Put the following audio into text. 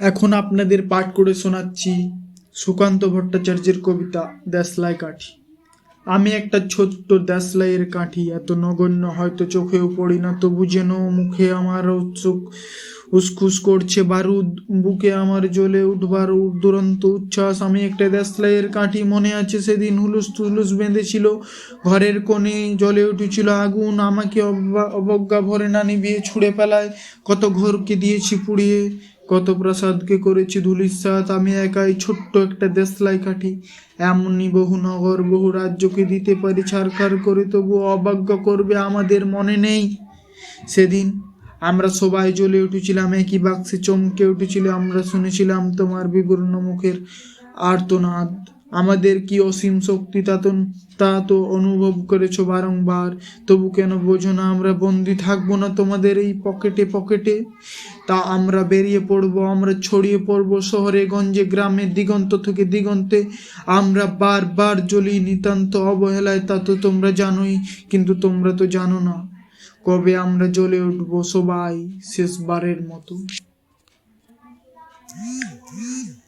এখন আপনাদের পাঠ করে শোনাচ্ছি সুকান্ত ভট্টাচার্যের কবিতা দেশলাই কাঠি। আমি একটা ছোট্ট দেশলাইয়ের কাঠি, এত নগণ্য হয়তো চোখেও পড়ি না, তবু যেন মুখে আমার চোখ উসখুস করছে, বারুদ বুকে আমার জ্বলে উঠবার দুরন্ত উচ্ছ্বাস। আমি একটা দেশলাইয়ের কাঠি মনে আছে, সেদিন হুলুস তুলুস বেঁধেছিল, ঘরের কোণে জ্বলে উঠেছিল আগুন। আমাকে অবজ্ঞা ভরে না নিভিয়ে ছুঁড়ে ফেলায়, কত ঘরকে দিয়েছি পুড়িয়ে। কত প্রসাদকে করেছি ধুলিস্বাদ আমি একাই ছোট্ট একটা দেশলাই কাঠি। এমনই বহু নগর, বহু রাজ্যকে দিতে পারি ছাড়খার করে তবু অবজ্ঞা করবে আমাদের মনে নেই। সেদিন আমরা সবাই জ্বলে উঠেছিলাম, একই বাক্সে চমকে উঠেছিল, আমরা শুনেছিলাম তোমার বিবর্ণ মুখের আর্তনাদ। আমাদের কি অসীম শক্তি তা তো তা তো অনুভব করেছ বারংবার। তবু কেন বোঝো না, আমরা বন্দি থাকব না তোমাদের এই পকেটে পকেটে? তা আমরা বেরিয়ে পড়ব, আমরা ছড়িয়ে পড়ব শহরে, গঞ্জে, গ্রামে, দিগন্ত থেকে দিগন্তে। আমরা বারবার জ্বলি নিতান্ত অবহেলায়, তা তো তোমরা জানোই, কিন্তু তোমরা তো জানো না। কবে আমরা জ্বলে উঠবো সবাই, শেষবারের মতো।